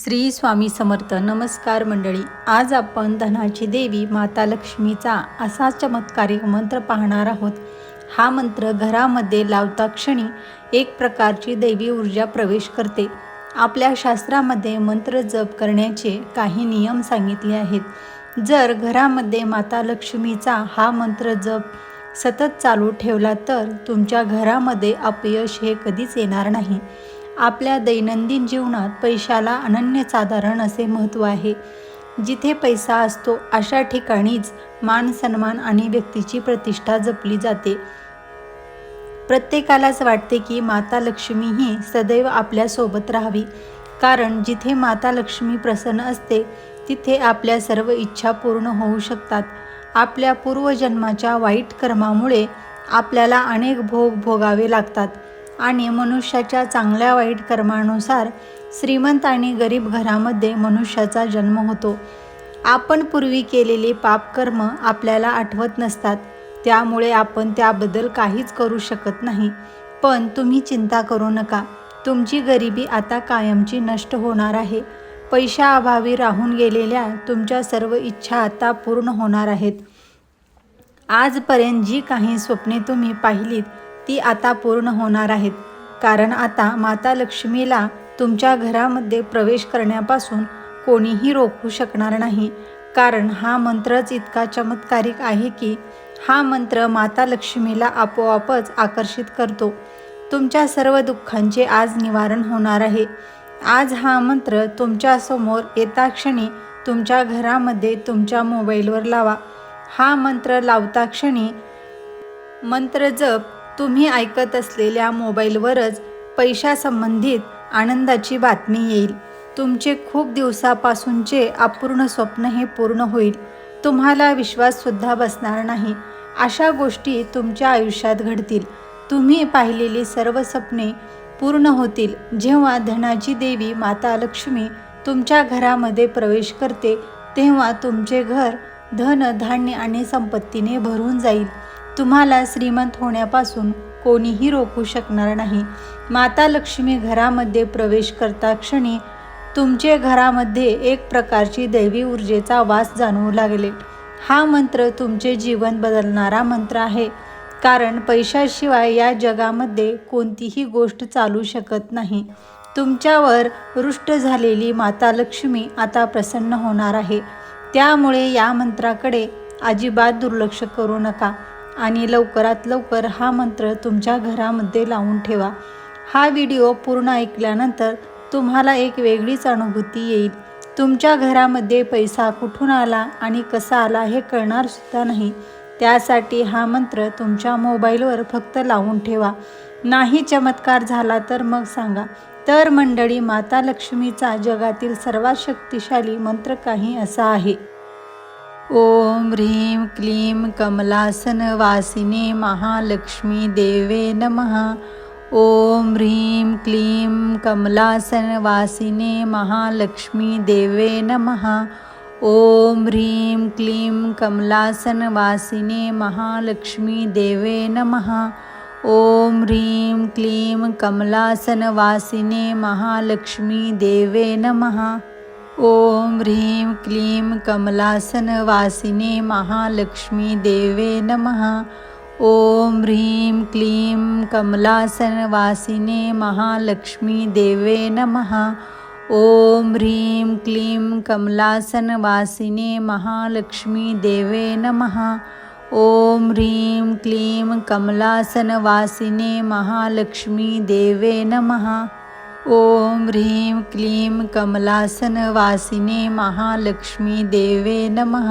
श्री स्वामी समर्थ नमस्कार मंडळी. आज आपण धनाची देवी माता लक्ष्मीचा असा चमत्कारिक मंत्र पाहणार आहोत. हा मंत्र घरामध्ये लावता क्षणी एक प्रकारची दैवी ऊर्जा प्रवेश करते. आपल्या शास्त्रामध्ये मंत्र जप करण्याचे काही नियम सांगितले आहेत. जर घरामध्ये माता लक्ष्मीचा हा मंत्र जप सतत चालू ठेवला तर तुमच्या घरामध्ये अपयश हे कधीच येणार नाही. आपल्या दैनंदिन जीवनात पैशाला अनन्यसाधारण असे महत्त्व आहे. जिथे पैसा असतो अशा ठिकाणीच मान सन्मान आणि व्यक्तीची प्रतिष्ठा जपली जाते. प्रत्येकालाच वाटते की माता लक्ष्मी ही सदैव आपल्यासोबत राहावी. कारण जिथे माता लक्ष्मी प्रसन्न असते तिथे आपल्या सर्व इच्छा पूर्ण होऊ शकतात. आपल्या पूर्वजन्माच्या वाईट कर्मामुळे आपल्याला अनेक भोग भोगावे लागतात. आणि मनुष्याच्या चांगल्या वाईट कर्मानुसार श्रीमंत आणि गरीब घरामध्ये मनुष्याचा जन्म होतो. आपण पूर्वी केलेले पापकर्म आपल्याला आठवत नसतात. त्यामुळे आपण त्याबद्दल काहीच करू शकत नाही. पण तुम्ही चिंता करू नका. तुमची गरिबी आता कायमची नष्ट होणार आहे. पैशाअभावी राहून गेलेल्या तुमच्या सर्व इच्छा आता पूर्ण होणार आहेत. आजपर्यंत जी काही स्वप्ने तुम्ही पाहिलीत ती आता पूर्ण होणार आहेत. कारण आता माता लक्ष्मीला तुमच्या घरामध्ये प्रवेश करण्यापासून कोणीही रोखू शकणार नाही. कारण हा मंत्रच इतका चमत्कारिक आहे की हा मंत्र माता लक्ष्मीला आपोआपच आकर्षित करतो. तुमच्या सर्व दुःखांचे आज निवारण होणार आहे. आज हा मंत्र तुमच्यासमोर येता क्षणी तुमच्या घरामध्ये तुमच्या मोबाईलवर लावा. हा मंत्र लावता क्षणी मंत्र जप तुम्ही ऐकत असलेल्या मोबाईलवरच पैशासंबंधित आनंदाची बातमी येईल. तुमचे खूप दिवसापासूनचे अपूर्ण स्वप्न हे पूर्ण होईल. तुम्हाला विश्वाससुद्धा बसणार नाही. अशा गोष्टी तुमच्या आयुष्यात घडतील. तुम्ही पाहिलेली सर्व स्वप्ने पूर्ण होतील. जेव्हा धनाची देवी माता लक्ष्मी तुमच्या घरामध्ये प्रवेश करते तेव्हा तुमचे घर धन धान्य आणि संपत्तीने भरून जाईल. तुम्हाला श्रीमंत होण्यापासून कोणीही रोखू शकणार नाही. माता लक्ष्मी घरामध्ये प्रवेश करता क्षणी तुमचे घरामध्ये एक प्रकारची दैवी ऊर्जेचा वास जाणवू लागले. हा मंत्र तुमचे जीवन बदलणारा मंत्र आहे. कारण पैशाशिवाय या जगामध्ये कोणतीही गोष्ट चालू शकत नाही. तुमच्यावर रुष्ट झालेली माता लक्ष्मी आता प्रसन्न होणार आहे. त्यामुळे या मंत्राकडे अजिबात दुर्लक्ष करू नका. आणि लवकरात लवकर हा मंत्र तुमच्या घरामध्ये लावून ठेवा. हा व्हिडिओ पूर्ण ऐकल्यानंतर तुम्हाला एक वेगळीच अनुभूती येईल. तुमच्या घरामध्ये पैसा कुठून आला आणि कसा आला हे कळणार सुद्धा नाही. त्यासाठी हा मंत्र तुमच्या मोबाईलवर फक्त लावून ठेवा. नाही चमत्कार झाला तर मग सांगा. तर मंडळी माता लक्ष्मीचा जगातील सर्वात शक्तिशाली मंत्र काही असा आहे. ओम ह्रीं क्लीं कमलासनवासिने महालक्ष्मी देवे नमः। ॐ ह्रीं क्लीं कमलासनवासिने महालक्ष्मी देवे नमः। ॐ ह्रीं क्लीं कमलासनवासिने महालक्ष्मी देवे नमः। ॐ ह्रीं क्लीं कमलासनवासिने महालक्ष्मी देवे नमः। ॐ ह्रीं क्लीं कमलासनवासिने महालक्ष्मी देवे नमः। ॐ ह्रीं क्लीं कमलासनवासिने महालक्ष्मी देवे नमः। ॐ ह्रीं क्लीं कमलासनवासिने महालक्ष्मी देवे नमः। ॐ ह्रीं क्लीं कमलासनवासिने महालक्ष्मी देवे नमः। ओम ह्रीं क्लीं कमलासनवासिने महालक्ष्मी देवे नमः।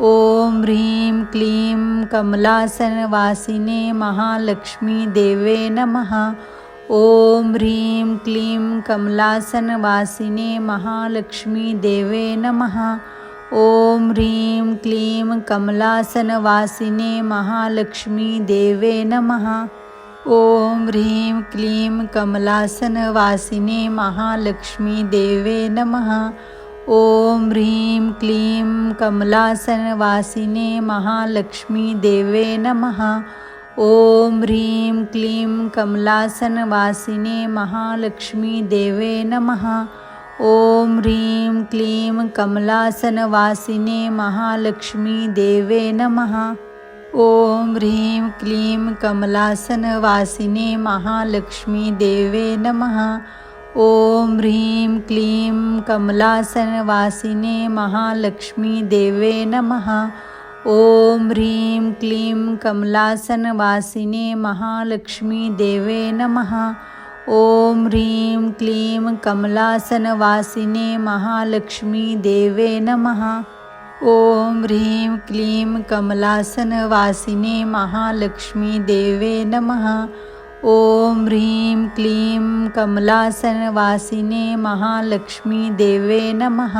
ॐ ह्रीं क्लीं कमलासनवासिने महालक्ष्मी देवे नमः। ॐ ह्रीं क्लीं कमलासनवासिने महालक्ष्मी देवे नमः। ॐ ह्रीं क्लीं कमलासनवासिने महालक्ष्मी देवे नमः। ओम ह्रीं क्लीं कमलासनवासिने महालक्ष्मी देवे नमः। ॐ ह्रीं क्लीं कमलासनवासिने महालक्ष्मी देवे नमः। ॐ ह्रीं क्लीं कमलासनवासिने महालक्ष्मी देवे नमः। ॐ ह्रीं क्लीं कमलासनवासिने महालक्ष्मी देवे नमः। ॐ ह्रीं क्लीं कमलासनवासिने महालक्ष्मी देवे नमः। ॐ ह्रीं क्लीं कमलासनवासिने महालक्ष्मी देवे नमः। ॐ ह्रीं क्लीं कमलासनवासिने महालक्ष्मी देवे नमः। ॐ ह्रीं क्लीं कमलासनवासिने महालक्ष्मी देवे नमः। ॐ ह्रीं क्लीं कमलासनवासिने महालक्ष्मी देवे नमः। ॐ ह्रीं क्लीं कमलासनवासिने महालक्ष्मी देवे नमः।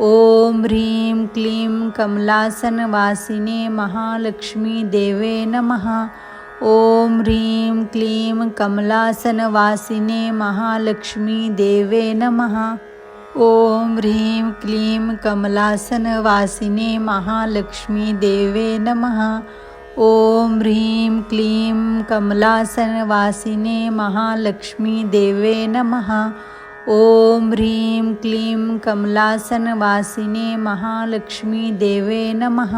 ॐ ह्रीं क्लीं कमलासनवासिने महालक्ष्मी देवे नमः। ॐ ह्रीं क्लीं कमलासनवासिने महालक्ष्मी देवे नमः। ॐ ह्रीं क्लीं कमलासनवासिने महालक्ष्मी देवे नमः। ॐ ह्रीं क्लीं कमलासनवासिने महालक्ष्मी देवे नमः। ॐ ह्रीं क्लीं कमलासनवासिने महालक्ष्मी देवे नमः।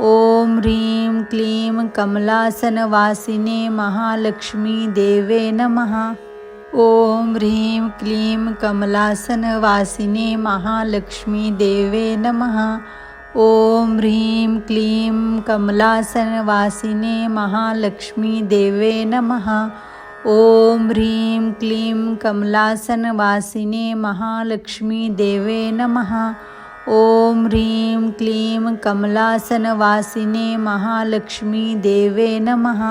ॐ ह्रीं क्लीं कमलासनवासिने महालक्ष्मी देवे नमः। ॐ ह्रीं क्लीं कमलासनवासिने महालक्ष्मी देवे नमः। ॐ ह्रीं क्लीं कमलासनवासिने महालक्ष्मी देवे नमः। ॐ ह्रीं क्लीं कमलासनवासिने महालक्ष्मी देवे नमः। ॐ ह्रीं क्लीं कमलासनवासिने महालक्ष्मी देवे नमः।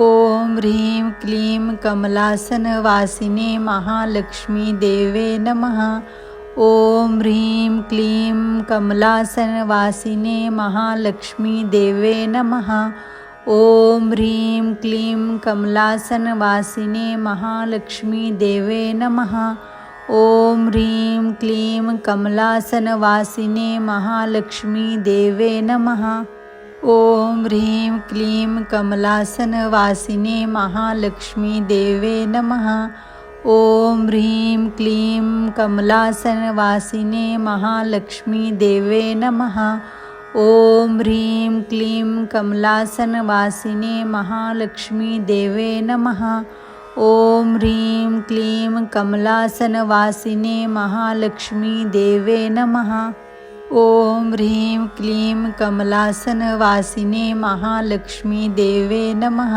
ॐ ह्रीं क्लीं कमलासनवासिने महालक्ष्मी देवे नमः। ॐ ह्रीं क्लीं कमलासनवासिने महालक्ष्मी देवे नमः। ॐ ह्रीं क्लीं कमलासनवासिने महालक्ष्मी देवे नमः। ॐ ह्रीं क्लीं कमलासनवासिने महालक्ष्मी देवे नमः। ॐ ह्रीं क्लीं कमलासनवासिने महालक्ष्मी देवे नमः। ॐ ह्रीं क्लीं कमलासनवासिने महालक्ष्मी देवे नमः। ॐ ह्रीं क्लीं कमलासनवासिने महालक्ष्मी देवे नमः। ॐ ह्रीं क्लीं कमलासनवासिने महालक्ष्मी देवे नमः। ॐ ह्रीं क्लीं कमलासनवासिने महालक्ष्मी देवे नमः।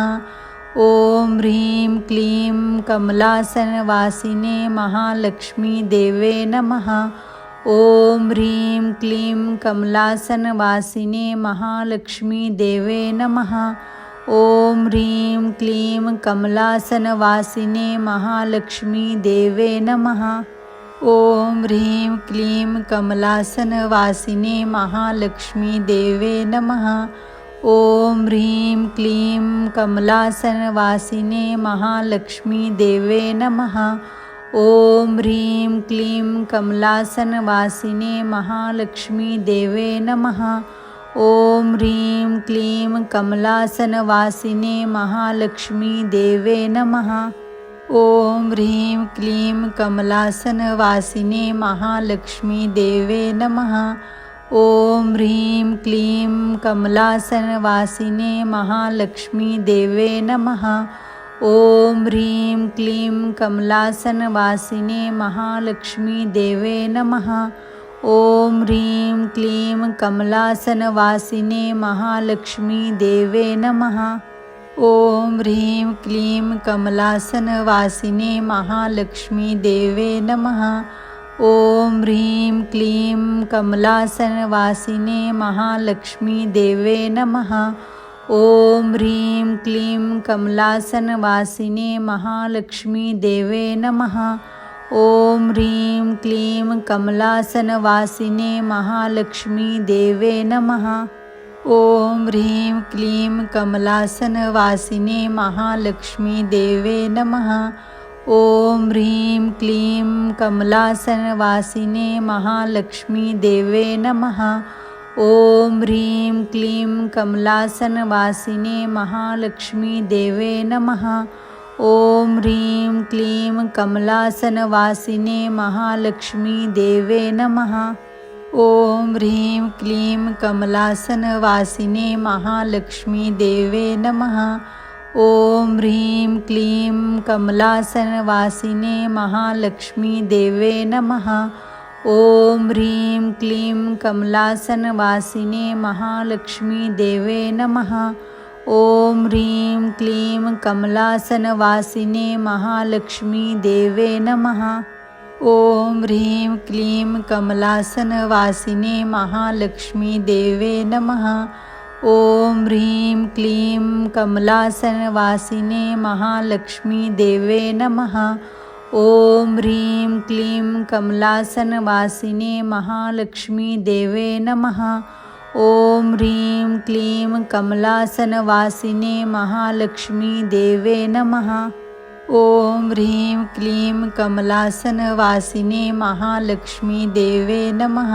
ॐ ह्रीं क्लीं कमलासनवासिने महालक्ष्मी देवे नमः। ॐ ह्रीं क्लीं कमलासनवासिने महालक्ष्मी देवे नमः। ॐ ह्रीं क्लीं कमलासनवासिने महालक्ष्मी देवे नमः ॐ ह्रीं क्लीं कमलासनवासिने महालक्ष्मी देवे नमः। ॐ ह्रीं क्लीं कमलासनवासिने महालक्ष्मी देवे नमः। ॐ ह्रीं क्लीं कमलासनवासिने महालक्ष्मी देवे नमः। ॐ ह्रीं क्लीं कमलासनवासिने महालक्ष्मी देवे नमः। ॐ ह्रीं क्लीं कमलासनवासिने महालक्ष्मी देवे नमः। ॐ ह्रीं क्लीं कमलासनवासिने महालक्ष्मी देवे नमः। ॐ ह्रीं क्लीं कमलासनवासिने महालक्ष्मी देवे नमः। ॐ ह्रीं क्लीं कमलासनवासिने महालक्ष्मी देवे नमः। ॐ ह्रीं क्लीं कमलासनवासिने महालक्ष्मी देवे नमः। ॐ ह्रीं क्लीं कमलासनवासिने महालक्ष्मी देवे नमः। ॐ ह्रीं क्लीं कमलासनवासिने महालक्ष्मी देवे नमः। ॐ ह्रीं क्लीं कमलासनवासिने महालक्ष्मी देवे नमः। ॐ ह्रीं क्लीं कमलासनवासिने महालक्ष्मी देवे नमः। ॐ ह्रीं क्लीं कमलासनवासिने महालक्ष्मी देवे नमः। ॐ ह्रीं क्लीं कमलासनवासिने महालक्ष्मी देवे नमः। ॐ ह्रीं क्लीं कमलासनवासिने महालक्ष्मी देवे नमः ॐ ह्रीं क्लीं कमलासनवासिने महालक्ष्मी देवे नमः। ॐ ह्रीं क्लीं कमलासनवासिने महालक्ष्मी देवे नमः। ॐ ह्रीं क्लीं कमलासनवासिने महालक्ष्मी देवे नमः। ॐ ह्रीं क्लीं कमलासनवासिने महालक्ष्मी देवे नमः। ॐ ह्रीं क्लीं कमलासनवासिने महालक्ष्मी देवे नमः। ॐ ह्रीं क्लीं कमलासनवासिने महालक्ष्मी देवे नमः। ॐ ह्रीं क्लीं कमलासनवासिने महालक्ष्मी देवे नमः। ॐ ह्रीं क्लीं कमलासनवासिने महालक्ष्मी देवे नमः। ॐ ह्रीं क्लीं कमलासनवासिने महालक्ष्मी देवे नमः।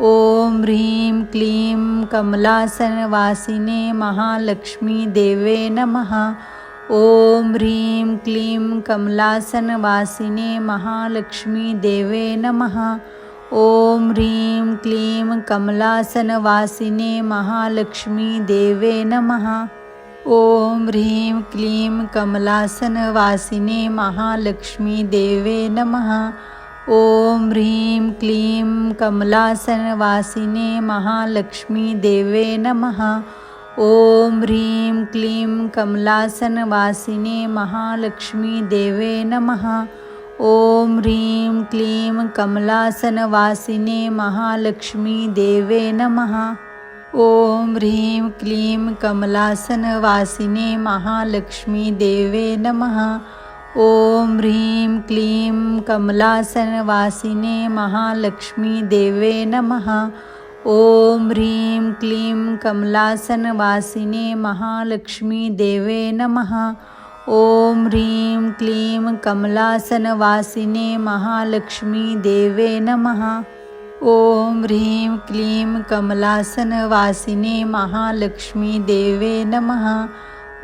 ॐ ह्रीं क्लीं कमलासनवासिने महालक्ष्मी देवे नमः। ॐ ह्रीं क्लीं कमलासनवासिने महालक्ष्मी देवे नमः। ॐ ह्रीं क्लीं कमलासनवासिने महालक्ष्मी देवे नमः। ॐ ह्रीं क्लीं कमलासनवासिने महालक्ष्मी देवे नमः। ॐ ह्रीं क्लीं कमलासनवासिने महालक्ष्मी देवे नमः। ॐ ह्रीं क्लीं कमलासनवासिने महालक्ष्मी देवे नमः। ॐ ह्रीं क्लीं कमलासनवासिने महालक्ष्मी देवे नमः। ॐ ह्रीं क्लीं कमलासनवासिने महालक्ष्मी देवे नमः। ॐ ह्रीं क्लीं कमलासनवासिने महालक्ष्मी देवे नमः। ॐ ह्रीं क्लीं कमलासनवासिने महालक्ष्मी देवे नमः। ॐ ह्रीं क्लीं कमलासनवासिने महालक्ष्मी देवे नमः। ॐ ह्रीं क्लीं कमलासनवासिने महालक्ष्मी देवे नमः।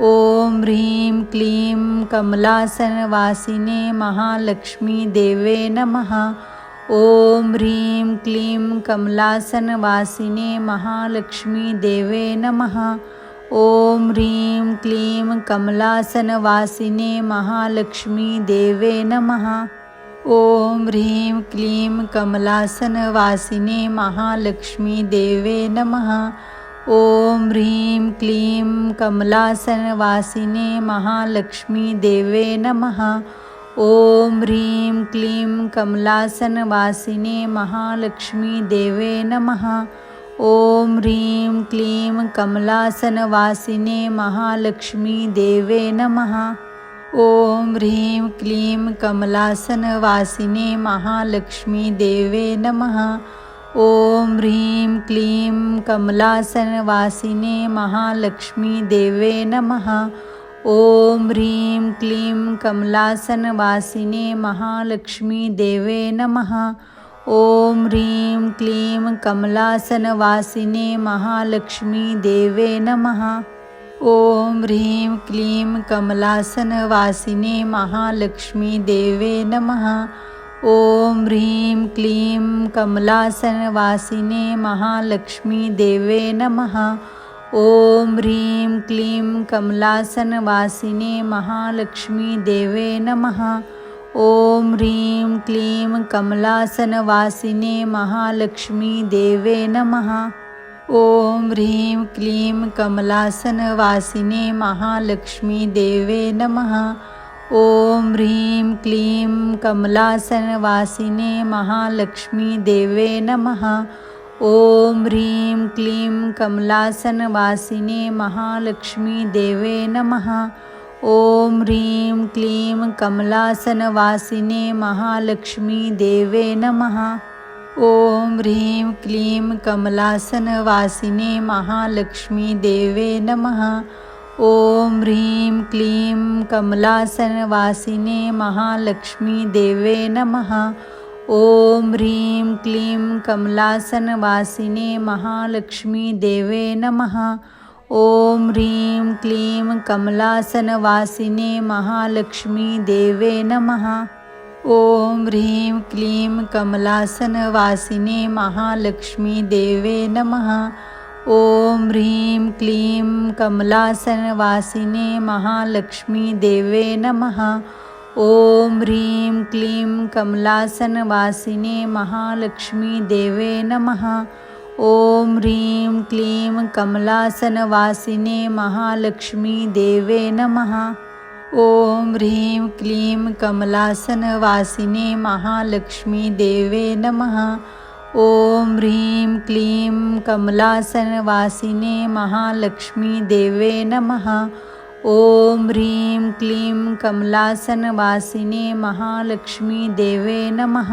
ॐ ह्रीं क्लीं कमलासनवासिने महालक्ष्मी देवे नमः। ॐ ह्रीं क्लीं कमलासनवासिने महालक्ष्मी देवे नमः। ॐ ह्रीं क्लीं कमलासनवासिने महालक्ष्मी देवे नमः। ॐ ह्रीं क्लीं कमलासनवासिने महालक्ष्मी देवे नमः। ॐ ह्रीं क्लीं कमलासनवासिने महालक्ष्मी देवे नमः। ॐ ह्रीं क्लीं कमलासनवासिने महालक्ष्मी देवे नमः। ॐ ह्रीं क्लीं कमलासनवासिने महालक्ष्मी देवे नमः। ॐ ह्रीं क्लीं कमलासनवासिने महालक्ष्मी देवे नमः। ॐ ह्रीं क्लीं कमलासनवासिने महालक्ष्मी देवे नमः। ॐ ह्रीं क्लीं कमलासनवासिने महालक्ष्मी देवे नमः। ॐ ह्रीं क्लीं कमलासनवासिने महालक्ष्मी देवे नमः। ॐ ह्रीं क्लीं कमलासनवासिने महालक्ष्मी देवे नमः। ॐ ह्रीं क्लीं कमलासनवासिने महालक्ष्मी देवे नमः। ॐ ह्रीं क्लीं कमलासनवासिने महालक्ष्मी देवे नमः। ॐ ह्रीं क्लीं कमलासनवासिने महालक्ष्मी देवे नमः। ॐ ह्रीं क्लीं कमलासनवासिने महालक्ष्मी देवे नमः। ॐ ह्रीं क्लीं कमलासनवासिने महालक्ष्मी देवे नमः। ॐ ह्रीं क्लीं कमलासनवासिने महालक्ष्मी देवे नमः। ॐ ह्रीं क्लीं कमलासनवासिने महालक्ष्मी देवे नमः। ॐ ह्रीं क्लीं कमलासनवासिने महालक्ष्मी देवे नमः। ॐ ह्रीं क्लीं कमलासनवासिने महालक्ष्मी देवे नमः। ॐ ह्रीं क्लीं कमलासनवासिने महालक्ष्मी देवे नमः। ॐ ह्रीं क्लीं कमलासनवासिने महालक्ष्मी देवे नमः। ॐ ह्रीं क्लीं कमलासनवासिने महालक्ष्मी देवे नमः। ॐ ह्रीं क्लीं कमलासनवासिने महालक्ष्मी देवे नमः। ॐ ह्रीं क्लीं कमलासनवासिने महालक्ष्मी देवे नमः। ॐ ह्रीं क्लीं कमलासनवासिने महालक्ष्मी देवे नमः। ॐ ह्रीं क्लीं कमलासनवासिने महालक्ष्मी देवे नमः। ॐ ह्रीं क्लीं कमलासनवासिने महालक्ष्मी देवे नमः। ॐ ह्रीं क्लीं कमलासनवासिने महालक्ष्मी देवे नमः।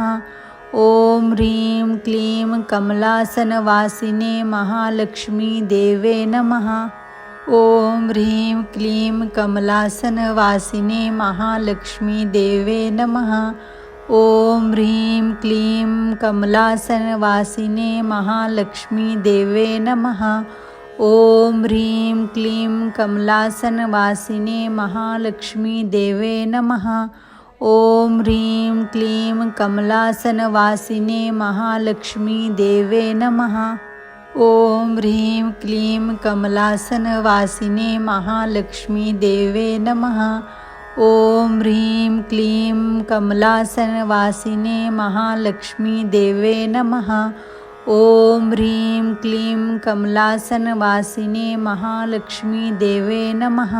ॐ ह्रीं क्लीं कमलासनवासिने महालक्ष्मी देवे नमः। ॐ ह्रीं क्लीं कमलासनवासिने महालक्ष्मी देवे नमः। ॐ ह्रीं क्लीं कमलासनवासिने महालक्ष्मी देवे नमः। ॐ ह्रीं क्लीं कमलासनवासिने महालक्ष्मी देवे नमः। ॐ ह्रीं क्लीं कमलासनवासिने महालक्ष्मी देवे नमः। ॐ ह्रीं क्लीं कमलासनवासिने महालक्ष्मी देवे नमः। ॐ ह्रीं क्लीं कमलासनवासिने महालक्ष्मी देवे नमः। ॐ ह्रीं क्लीं कमलासनवासिने महालक्ष्मी देवे नमः।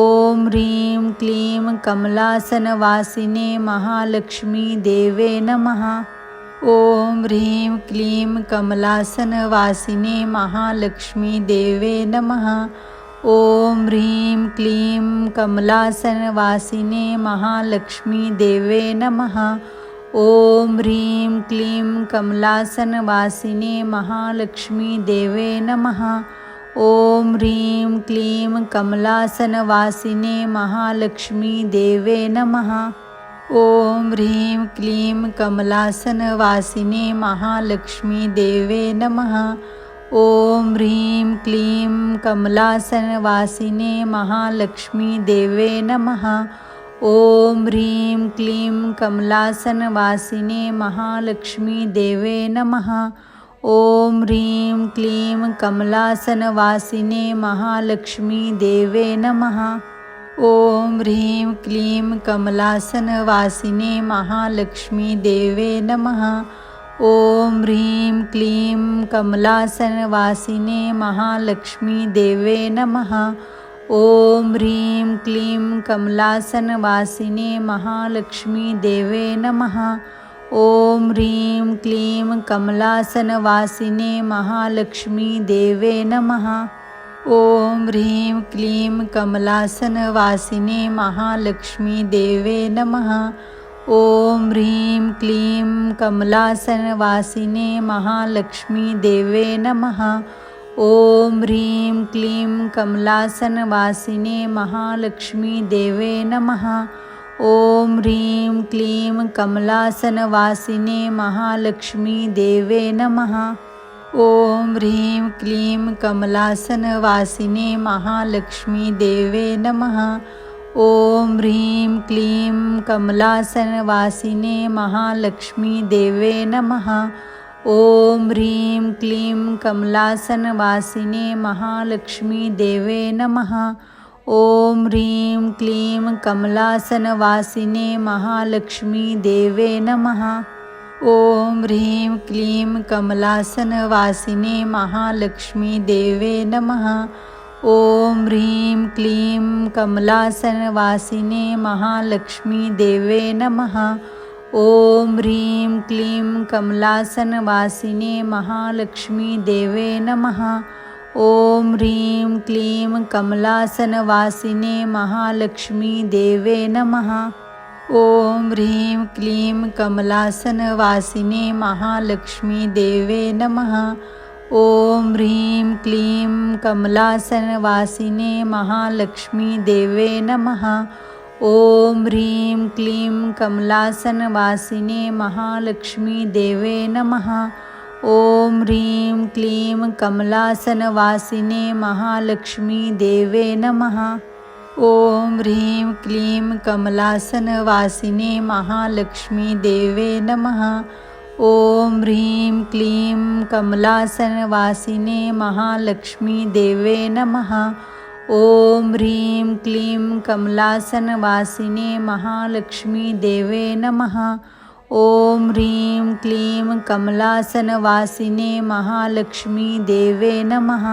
ॐ ह्रीं क्लीं कमलासनवासिने महालक्ष्मी देवे नमः। ॐ ह्रीं क्लीं कमलासनवासिने महालक्ष्मी देवे नमः। ॐ ह्रीं क्लीं कमलासनवासिने महालक्ष्मी देवे नमः। ॐ ह्रीं क्लीं कमलासनवासिने महालक्ष्मी देवे नमः। ॐ ह्रीं क्लीं कमलासनवासिने महालक्ष्मी देवे नमः। ॐ ह्रीं क्लीं कमलासनवासिने महालक्ष्मी देवे नमः। ॐ ह्रीं क्लीं कमलासनवासिने महालक्ष्मी देवे नमः। ॐ ह्रीं क्लीं कमलासनवासिने महालक्ष्मी देवे नमः। ॐ ह्रीं क्लीं कमलासनवासिने महालक्ष्मी देवे नमः। ॐ ह्रीं क्लीं कमलासनवासिने महालक्ष्मी देवे नमः। ॐ ह्रीं क्लीं कमलासनवासिने महालक्ष्मी देवे नमः। ॐ ह्रीं क्लीं कमलासनवासिने महालक्ष्मी देवे नमः। ॐ ह्रीं क्लीं कमलासनवासिने महालक्ष्मी देवे नमः। ॐ ह्रीं क्लीं कमलासनवासिने महालक्ष्मी देवे नमः। ॐ ह्रीं क्लीं कमलासनवासिने महालक्ष्मी देवे नमः। ॐ ह्रीं क्लीं कमलासनवासिने महालक्ष्मी देवे नमः। ॐ ह्रीं क्लीं कमलासनवासिने महालक्ष्मी देवे नमः। ॐ ह्रीं क्लीं कमलासनवासिने महालक्ष्मी देवे नमः। ॐ ह्रीं क्लीं कमलासनवासिने महालक्ष्मी देवे नमः। ॐ ह्रीं क्लीं कमलासनवासिने महालक्ष्मी देवे नमः। ॐ ह्रीं क्लीं कमलासनवासिने महालक्ष्मी देवे नमः। ॐ ह्रीं क्लीं कमलासनवासिने महालक्ष्मी देवे नमः। ॐ ह्रीं क्लीं कमलासनवासिने महालक्ष्मी देवे नमः। ॐ ह्रीं क्लीं कमलासनवासिने महालक्ष्मी देवे नमः। ॐ ह्रीं क्लीं कमलासनवासिने महालक्ष्मी देवे नमः। ॐ ह्रीं क्लीं कमलासनवासिने महालक्ष्मी देवे नमः। ॐ ह्रीं क्लीं कमलासनवासिने महालक्ष्मी देवे नमः। ॐ ह्रीं क्लीं कमलासनवासिने महालक्ष्मी देवे नमः। ॐ ह्रीं क्लीं कमलासनवासिने महालक्ष्मी देवे नमः। ॐ ह्रीं क्लीं कमलासनवासिने महालक्ष्मी देवे नमः। ॐ ह्रीं क्लीं कमलासनवासिने महालक्ष्मी देवे नमः। ॐ ह्रीं क्लीं कमलासनवासिने महालक्ष्मी देवे नमः। ॐ ह्रीं क्लीं कमलासनवासिने महालक्ष्मी देवे नमः।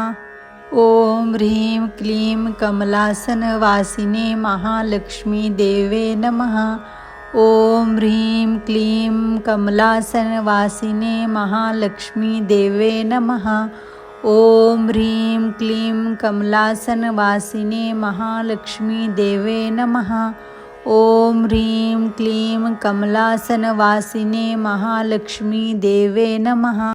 ॐ ह्रीं क्लीं कमलासनवासिने महालक्ष्मी देवे नमः। ॐ ह्रीं क्लीं कमलासनवासिने महालक्ष्मी देवे नमः। ॐ ह्रीं क्लीं कमलासनवासिने महालक्ष्मी देवे नमः। ॐ ह्रीं क्लीं कमलासनवासिने महालक्ष्मी देवे नमः।